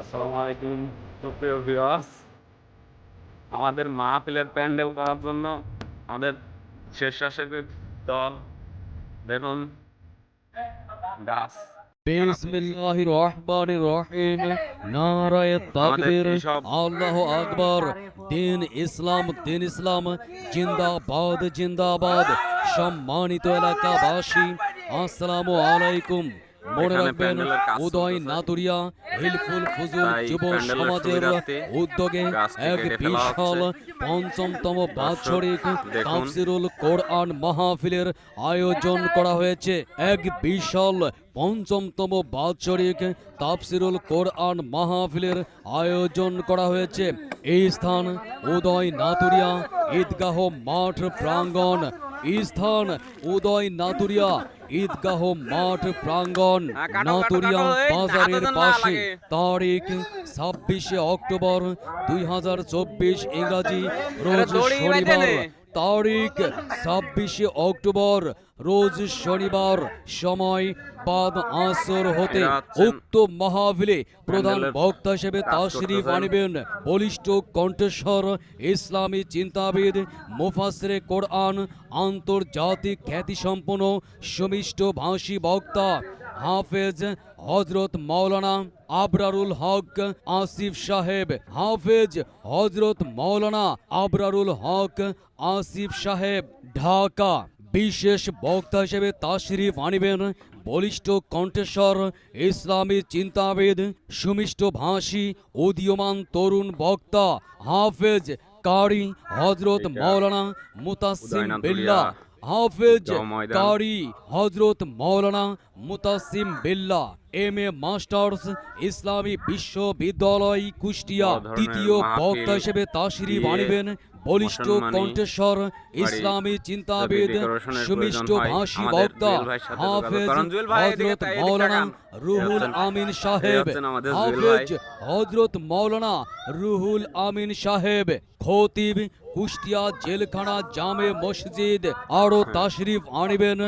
আসসালামু আলাইকুম সুপ্রিয় আমাদের মাহফিলের প্যান্ডেল করার জন্য আমাদের দল দেখুন গাছ নারায় তাকবীর। আকবার। দিন ইসলাম দিন ইসলাম। জিন্দাবাদ জিন্দাবাদ। সম্মানিত এলাকাবাসী আসসালামু আলাইকুম। মনে রাখবেন উদয়। নাতুরিয়া হিলফুল ফুজুল যুব সমাজের উদ্যোগে এক বিশাল পঞ্চমতম বাৎসরিক তাফসিরুল কোরআন মাহফিলের আয়োজন করা হয়েছে। এক বিশাল পঞ্চমতম বাৎসরিক তাফসিরুল কোরআন মাহফিলের আয়োজন করা হয়েছে। এই স্থান উদয় নাতুরিয়া ঈদগাহ মাঠ প্রাঙ্গণ স্থান উদয় নাতুরিয়া ঈদগাহ মাঠ কাটো, নাতুরিয়া বাজারের পাশে তারিখ ছাব্বিশে অক্টোবর দুই হাজার চব্বিশ ইংরাজি রোজ শনিবার। তারিখ ছাব্বিশে অক্টোবর রোজ শনিবার সময় বাদ আসর হতে উক্ত মাহফিলে প্রধান বক্তা হিসেবে তাশরিফ। আনিবেন বলিষ্ঠ কণ্ঠস্বর ইসলামী চিন্তাবিদ মুফাসরে কোরআন আন্তর্জাতিক খ্যাতিসম্পন্ন সুমিষ্ট ভাষী বক্তা হাফেজ হজরত মাওলানা আবরারুল হক আসিফ সাহেব হাফেজ হজরত মাওলানা আবরারুল হক আসিফ সাহেব। ঢাকা। বিশেষ বক্তা হিসেবে তাশরিফ আনিবেন বলিষ্ঠ কণ্ঠস্বর ইসলামী চিন্তাবিদ সুমিষ্ট ভাষী উদীয়মান তরুণ বক্তা হাফেজ কারি হজরত মৌলানা মুতাসিম উলিয়া হাফেজ কারি হজরত মৌলানা Mutasim Billah M A masters ইসলামী বিশ্ববিদ্যালয় কুষ্টিয়া দ্বিতীয় বক্তা হিসেবে তাশরিফ দিয়ে আনিবেন বলিষ্ঠ কণ্ঠস্বর ইসলামী চিন্তাবিদ সুমিষ্ট ভাষী বক্তা হাফেজ হজরত তাকান। রুহুল আমিন সাহেব। হাফেজ হজরত মাওলানা রুহুল আমিন সাহেব খতিব কুষ্টিয়া জেলখানা জামে মসজিদ আরও তাশরিফ আনিবেন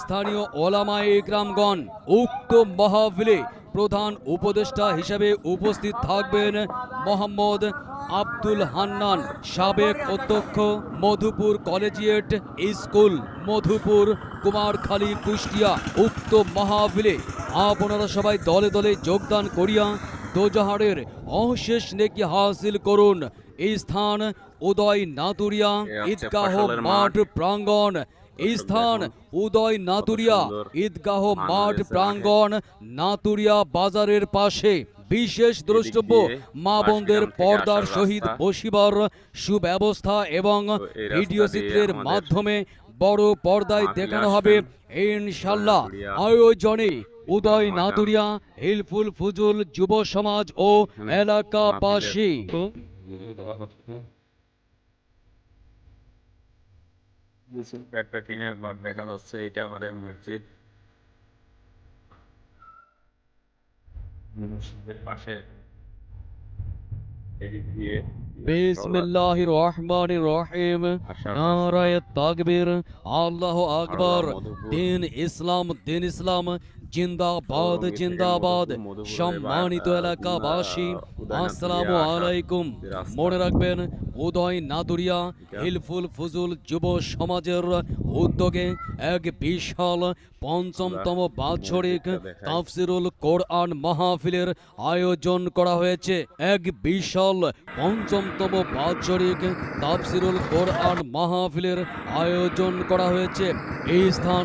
স্থানীয় ওলামায়ে ইকরামগণ। উক্ত মাহফিলে প্রধান উপদেষ্টা হিসেবে উপস্থিত থাকবেন মোহাম্মদ আব্দুল হান্নান সাবেক অধ্যক্ষ মধুপুর কলেজিয়েট স্কুল মধুপুর কুমারখালী কুষ্টিয়া উক্ত মাহফিলে আপনারা সবাই দলে দলে যোগদান করিয়া দোজাহারের অশেষ নেকি হাসিল করুন এই স্থান উদয় নাতুরিয়া ঈদগাহ মাঠ মাঠ। প্রাঙ্গণ এই স্থান উদয় নাতুরিয়া ঈদগাহ মাঠ প্রাঙ্গণ নাতুরিয়া বাজারের পাশে। বিশেষ দ্রষ্টব্য মা বোনদের পর্দার সহিত বসিবার সুব্যবস্থা এবং ভিডিও চিত্রের মাধ্যমে বড় পর্দায় দেখানো হবে ইনশাল্লাহ আয়োজনে উদয়। নাতুরিয়া হিলফুল ফুজুল যুব সমাজ ও এলাকাবাসী একটা টিনের ঘর দেখা যাচ্ছে এটা আমাদের মসজিদ। মসজিদের পাশে এদিক দিয়ে বিসমিল্লাহির রহমানির রহিম। নারায়ে তাকবীর। আল্লাহ আকবার। দিন ইসলাম দিন ইসলাম। জিন্দাবাদ জিন্দাবাদ। সম্মানিত এলাকাবাসী আসসালামু আলাইকুম। মনে রাখবেন উদয় নাতুরিয়া এটা। হিলফুল ফুজুল যুব সমাজের উদ্যোগে এক বিশাল পঞ্চমতম বাৎসরিক তাফসিরুল কোরআন মাহফিলের আয়োজন করা হয়েছে। এক বিশাল পঞ্চমতম বাৎসরিক তাফসিরুল কোরআন মাহফিলের আয়োজন করা হয়েছে। এই স্থান